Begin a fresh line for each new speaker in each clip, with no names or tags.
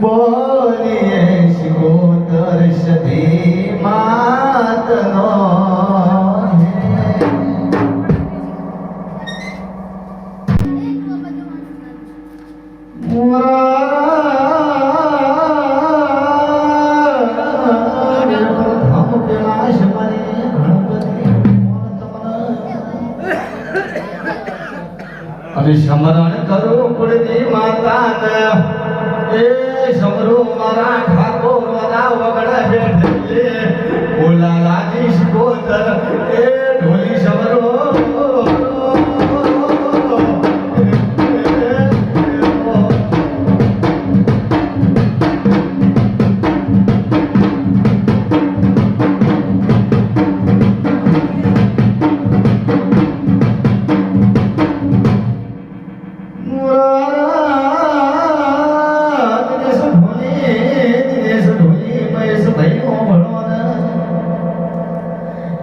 બોલીએ શિકોતર સદી અને સમરણ કરો કુળની માતાને એ સમરો મારા ઠાકોર મારા વગડા બેઠે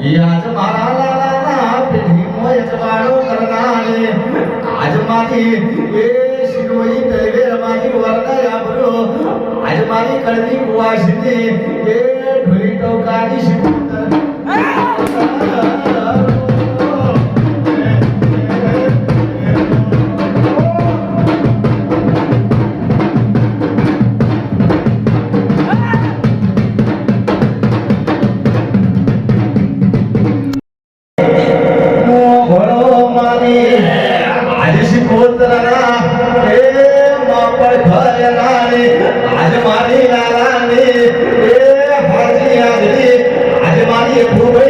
याच बाळाला पिढीमुळेच बाळो करणारे आज माझी ए शिरोई दैवेर माझी वरदया बरो आज माझी कळणी कुवाशिनी ए ढोई टोकारी शिकून పోతున్నారా ఏ మా పడిపోయినా అని అజమాని నారాన్ని
ఏ హర్జీ అది
అజమాని
భూమై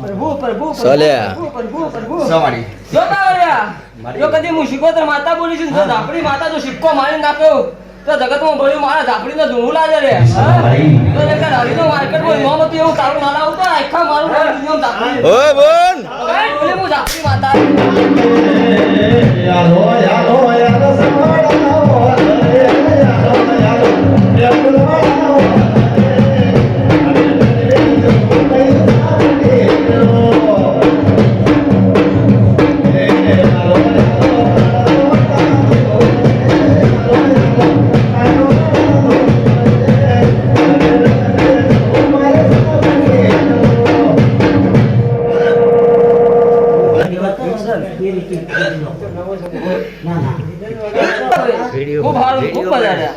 પ્રભુ પ્રભુ
સવાડી
જો કદી હું શિકોતર માતા બોલી છું ઝાપડી માતા તો સિક્કો મારી નાખ્યો. તો જગતમાં ભળ્યું મારા ઝાપડીને ધૂળું લાગે રે? તો નકર હરીનો માર્કેટમાં ઇમામ હતું એવું તારું ના લાવું આખા મારું નામ દુનિયામાં ઝાપડી
ઓય
હું ઝાપડી માતા ખૂબ સારું ખૂબ મજા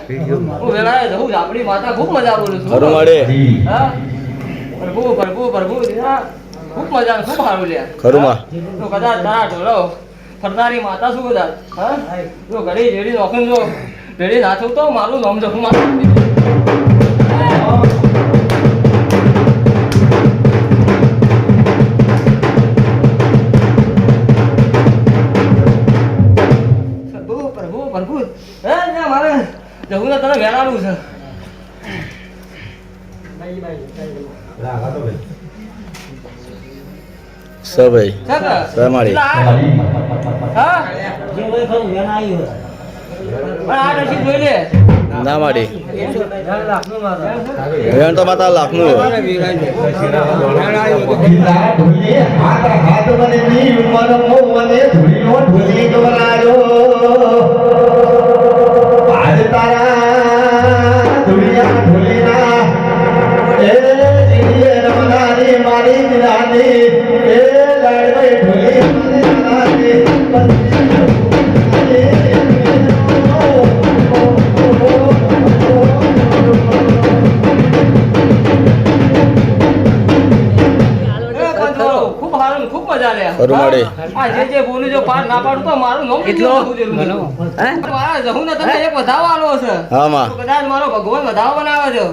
હું વેળાએ જઉં ઝાપડી માતા ખૂબ મજા બોલું છું.
ખરું મળે.
પ્રભુ પ્રભુ પ્રભુ. ખૂબ મજા ખૂબ સારું લ્યા
ખરું માં
તો કદાચ તારા ફરનારી માતા શું કદાચ? હા? જો ઘડી જેડી નોખું જો તો મારું નામ જખું માથું હે ત્યાં મારે જવું ને તને વેરાનું છે.
સભાઈ
લે.
ના માડી વેણ તો માતા લાખનું હોય.
હાથ હાથ મને ની ઉમર મો મને ધૂળીનો ઢોલી ગવરાજો આજ તારા ધૂળિયા ઢોલીના એ જીવીએ રમનારી મારી દિલાની એ લાડવે ઢોલી મને
આ જે જે બોલું જો પાર ના પાડું તો મારું નામ નથી.
હે?
મારા જહું ને તમને એક છે
હા માં.
કદાચ મારો ભગવાન વધાવ બનાવે છે.